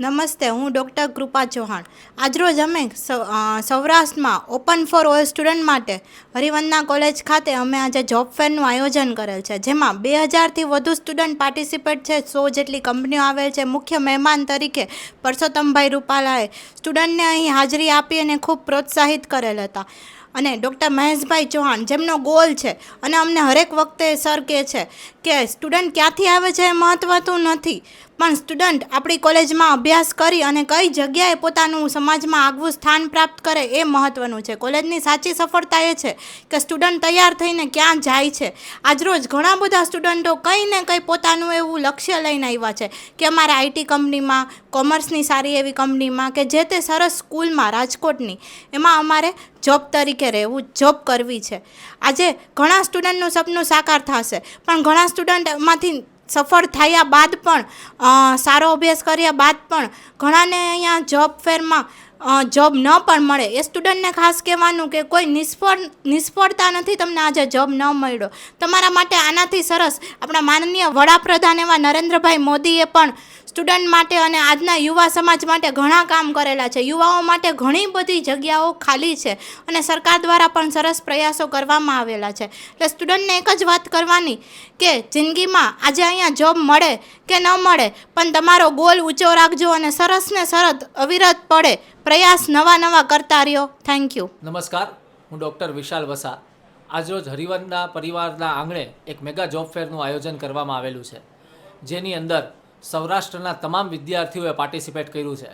નમસ્તે, હું ડૉક્ટર કૃપા ચૌહાણ. આજરોજ અમે સૌરાષ્ટ્રમાં ઓપન ફોર ઓલ સ્ટુડન્ટ માટે હરિવંદના કોલેજ ખાતે અમે આજે જોબ ફેરનું આયોજન કરેલ છે, જેમાં બે હજારથી વધુ સ્ટુડન્ટ પાર્ટિસિપેટ છે, સો જેટલી કંપનીઓ આવેલ છે. મુખ્ય મહેમાન તરીકે પરસોત્તમભાઈ રૂપાલાએ સ્ટુડન્ટને અહીં હાજરી આપી અને ખૂબ પ્રોત્સાહિત કરેલ હતા. અને ડૉક્ટર મહેશભાઈ ચૌહાણ, જેમનો ગોલ છે અને અમને હરેક વખતે સર કહે છે કે સ્ટુડન્ટ ક્યાંથી આવે છે એ મહત્ત્વતું નથી. પણ સ્ટુડન્ટ આપણી કોલેજમાં અભ્યાસ કરી અને કઈ જગ્યાએ પોતાનું સમાજમાં આગવું સ્થાન પ્રાપ્ત કરે એ મહત્વનું છે. કોલેજની સાચી સફળતા એ છે કે સ્ટુડન્ટ તૈયાર થઈને ક્યાં જાય છે. આજરોજ ઘણા બધા સ્ટુડન્ટો કંઈ ને કંઈ પોતાનું એવું લક્ષ્ય લઈને આવ્યા છે કે અમારે આઈટી કંપનીમાં, કોમર્સની સારી એવી કંપનીમાં કે જે તે સરસ સ્કૂલમાં, રાજકોટની, એમાં અમારે જોબ તરીકે રહેવું, જોબ કરવી છે. આજે ઘણા સ્ટુડન્ટનું સપનું સાકાર થશે, પણ ઘણા સ્ટુડન્ટ એમાંથી સફળ થયા બાદ પણ સારો અભ્યાસ કર્યા બાદ પણ ઘણાને અહીંયા જોબ ફેરમાં જોબ ન પણ મળે. એ સ્ટુડન્ટને ખાસ કહેવાનું કે કોઈ નિષ્ફળ, નિષ્ફળતા નથી તમને આજે જોબ ન મળ્યો. તમારા માટે આનાથી સરસ. આપણા માનનીય વડાપ્રધાન એવા નરેન્દ્રભાઈ મોદીએ પણ સ્ટુડન્ટ માટે અને આજના યુવા સમાજ માટે ઘણા કામ કરેલા છે. યુવાઓ માટે ઘણી બધી જગ્યાઓ ખાલી છે અને સરકાર દ્વારા પણ સરસ પ્રયાસો કરવામાં આવેલા છે. એટલે સ્ટુડન્ટને એક જ વાત કરવાની કે જિંદગીમાં આજે અહીંયા જોબ મળે કે ન મળે, પણ તમારો ગોલ ઊંચો રાખજો અને સરસ ને સરસ અવિરત પડે. પ્રયાસ નવા નવા કરતા રહ્યો. થેન્ક યુ નમસ્કાર. હું ડૉક્ટર વિશાલ વસા. આજરોજ હરિવંદના પરિવારના આંગણે એક મેગા જોબ ફેરનું આયોજન કરવામાં આવેલું છે. જેની અંદર સૌરાષ્ટ્રના તમામ વિદ્યાર્થીઓએ પાર્ટિસિપેટ કર્યું છે.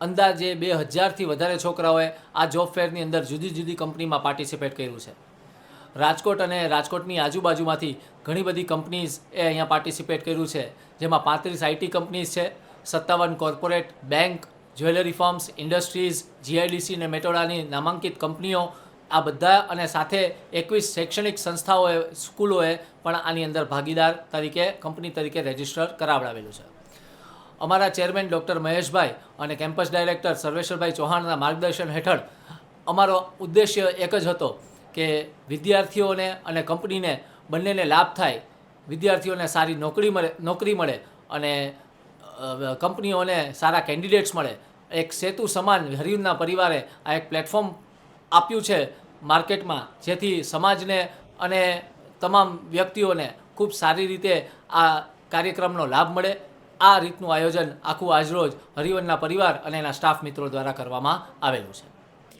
અંદાજે બે હજારથી વધારે છોકરાઓએ આ જોબ ફેરની અંદર જુદી જુદી કંપનીમાં પાર્ટિસિપેટ કર્યું છે. રાજકોટ અને રાજકોટની આજુબાજુમાંથી ઘણી બધી કંપનીઝ એ અહીંયા પાર્ટિસિપેટ કર્યું છે. જેમાં પાંત્રીસ આઈટી કંપનીઝ છે, સત્તાવન corporate bank jewellery firms industries GIDC અને મેટોડાની નામાંકિત કંપનીઓ આ બધા અને સાથે એકવીસ શૈક્ષણિક સંસ્થાઓએ, સ્કૂલોએ પણ આની અંદર ભાગીદાર તરીકે, કંપની તરીકે રજિસ્ટર કરાવડાવેલું છે. અમારા ચેરમેન ડૉક્ટર મહેશભાઈ અને કેમ્પસ ડાયરેક્ટર સર્વેશ્વરભાઈ ચૌહાણના માર્ગદર્શન હેઠળ અમારો ઉદ્દેશ્ય એક જ હતો કે વિદ્યાર્થીઓને અને કંપનીને બંનેને લાભ થાય, વિદ્યાર્થીઓને સારી નોકરી મળે નોકરી મળે અને કંપનીઓને સારા કેન્ડિડેટ્સ મળે. એક સેતુ સમાન હરિયુનના પરિવારે આ એક પ્લેટફોર્મ આપ્યું છે માર્કેટમાં, જેથી સમાજને અને તમામ વ્યક્તિઓને ખૂબ સારી રીતે આ કાર્યક્રમનો લાભ મળે. આ રીતનું આયોજન આખું આજરોજ હરિવનના પરિવાર અને એના સ્ટાફ મિત્રો દ્વારા કરવામાં આવેલું છે.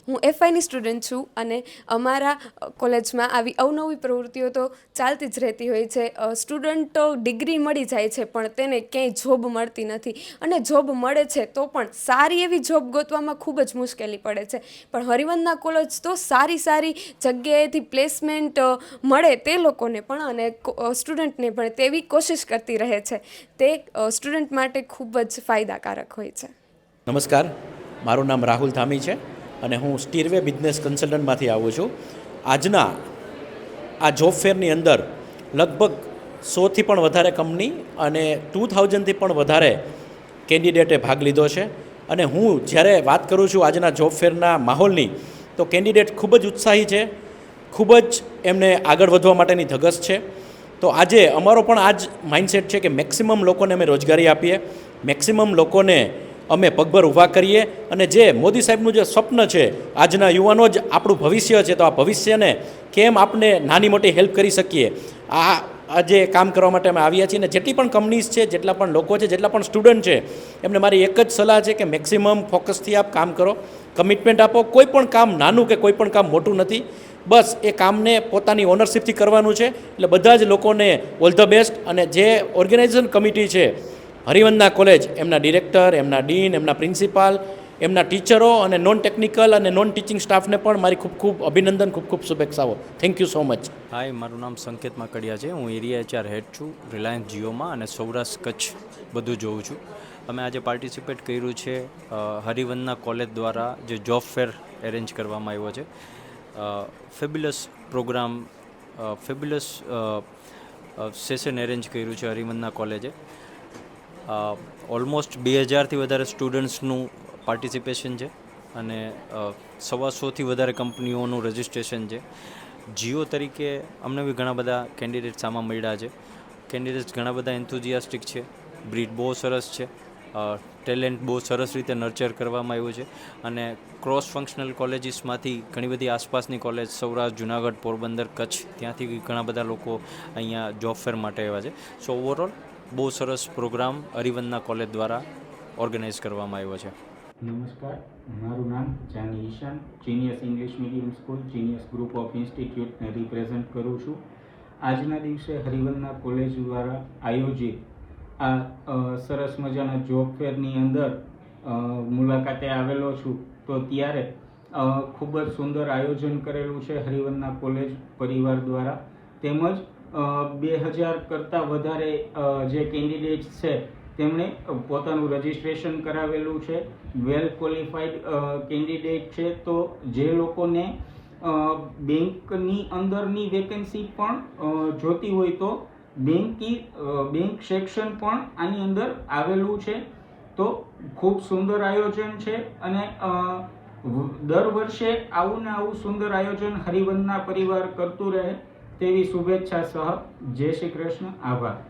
હું એફઆઈની સ્ટુડન્ટ છું અને અમારા કોલેજમાં આવી અવનવી પ્રવૃત્તિઓ તો ચાલતી જ રહેતી હોય છે. સ્ટુડન્ટ સ્ટુડન્ટો ડિગ્રી મળી જાય છે, પણ તેને ક્યાંય જોબ મળતી નથી. અને જોબ મળે છે તો પણ સારી એવી જોબ ગોતવામાં ખૂબ જ મુશ્કેલી પડે છે. પણ હરિવંદના કોલેજ તો સારી સારી જગ્યાએથી પ્લેસમેન્ટ મળે તે લોકોને પણ અને સ્ટુડન્ટને પણ તેવી કોશિશ કરતી રહે છે. તે સ્ટુડન્ટ માટે ખૂબ જ ફાયદાકારક હોય છે. નમસ્કાર. મારું નામ રાહુલ ધામી છે. અને હું સ્ટીરવે બિઝનેસ કન્સલ્ટન્ટમાંથી આવું છું. આજના આ જોબ ફેરની અંદર લગભગ સોથી પણ વધારે કંપની અને ટુ થાઉઝન્ડથી પણ વધારે કેન્ડિડેટે ભાગ લીધો છે. અને હું જ્યારે વાત કરું છું આજના જોબ ફેરના માહોલની, તો કેન્ડિડેટ ખૂબ જ ઉત્સાહી છે. ખૂબ જ એમને આગળ વધવા માટેની ધગસ છે. તો આજે અમારો પણ આ જ માઇન્ડસેટ છે કે મેક્સિમમ લોકોને અમે રોજગારી આપીએ. મેક્સિમમ લોકોને અમે પગભર ઊભા કરીએ અને જે મોદી સાહેબનું જે સ્વપ્ન છે, આજના યુવાનો જ આપણું ભવિષ્ય છે, તો આ ભવિષ્યને કેમ આપણે નાની મોટી હેલ્પ કરી શકીએ? આ આજે કામ કરવા માટે અમે આવ્યા છીએ અને જેટલી પણ કંપનીઝ છે, જેટલા પણ લોકો છે, જેટલા પણ સ્ટુડન્ટ છે, એમને મારી એક જ સલાહ છે કે મેક્સિમમ ફોકસથી આપ કામ કરો કમિટમેન્ટ આપો, કોઈ પણ કામ નાનું કે કોઈ પણ કામ મોટું નથી, બસ એ કામને પોતાની ઓનરશિપથી કરવાનું છે, એટલે બધા જ લોકોને ઓલ ધ બેસ્ટ અને જે ઓર્ગેનાઇઝેશન કમિટી છે હરિવંદના કોલેજ, એમના ડિરેક્ટર, એમના ડીન, એમના પ્રિન્સિપાલ, એમના ટીચરો અને નોન ટેકનિકલ અને નોન ટીચિંગ સ્ટાફને પણ મારી ખૂબ ખૂબ અભિનંદન, ખૂબ ખૂબ શુભેચ્છાઓ. Thank you so much hi મારું નામ સંકેત માકડિયા છે. હું એરિયા એચઆર હેડ છું, રિલાયન્સ જીઓમાં અને સૌરાષ્ટ્ર કચ્છ બધું જોઉં છું. અમે આજે પાર્ટિસિપેટ કર્યું છે હરિવંદના કોલેજ દ્વારા જે જોબ ફેર એરેન્જ કરવામાં આવ્યો છે. Fabulous programme fabulous session arrange કર્યું છે હરિવંદના કોલેજે. ઓલમોસ્ટ બે હજારથી વધારે સ્ટુડન્ટ્સનું પાર્ટિસિપેશન છે અને સવાસોથી વધારે કંપનીઓનું રજિસ્ટ્રેશન છે. જીઓ તરીકે અમને બી ઘણા બધા કેન્ડિડેટ્સ આમાં મળ્યા છે. કેન્ડિડેટ્સ ઘણા બધા એન્થુઝિયાસ્ટિક છે. બ્રીડ બહુ સરસ છે. ટેલેન્ટ બહુ સરસ રીતે નર્ચર કરવામાં આવ્યું છે. અને ક્રોસ ફંક્શનલ કોલેજીસમાંથી ઘણી બધી આસપાસની કોલેજ સૌરાષ્ટ્ર, જુનાગઢ, પોરબંદર, કચ્છ, ત્યાંથી ઘણા બધા લોકો અહીંયા જોબ ફેર માટે આવ્યા છે. સો ઓવરઓલ બહુ સરસ પ્રોગ્રામ હરિવંદના કોલેજ દ્વારા ઓર્ગેનાઇઝ કરવામાં આવ્યો છે. નમસ્કાર, મારું નામ Jani Ishan Genius English medium school Genius group of ઇન્સ્ટિટ્યૂટને represent કરું છું. આજના દિવસે હરિવંદના કોલેજ દ્વારા આયોજિત આ સરસ મજાના જોબ ફેરની અંદર મુલાકાતે આવેલો છું. તો ત્યારે ખૂબ જ સુંદર આયોજન કરેલું છે હરિવંદના કોલેજ પરિવાર દ્વારા. તેમજ બે હજાર કરતાં વધારે જે કેન્ડિડેટ્સ છે તેમણે પોતાનું રજિસ્ટ્રેશન કરાવેલું છે. વેલ ક્વોલિફાઈડ કેન્ડિડેટ છે. તો જે લોકોને બેંકની અંદરની વેકેન્સી પણ જોતી હોય તો બેંકી અ, બેંક સેક્શન પણ આની અંદર આવેલું છે. તો ખૂબ સુંદર આયોજન છે અને દર વર્ષે આવું ને આવું સુંદર આયોજન હરિવંદના પરિવાર કરતું રહે. તેવી શુભેચ્છા સહ જય શ્રી કૃષ્ણ. આભાર.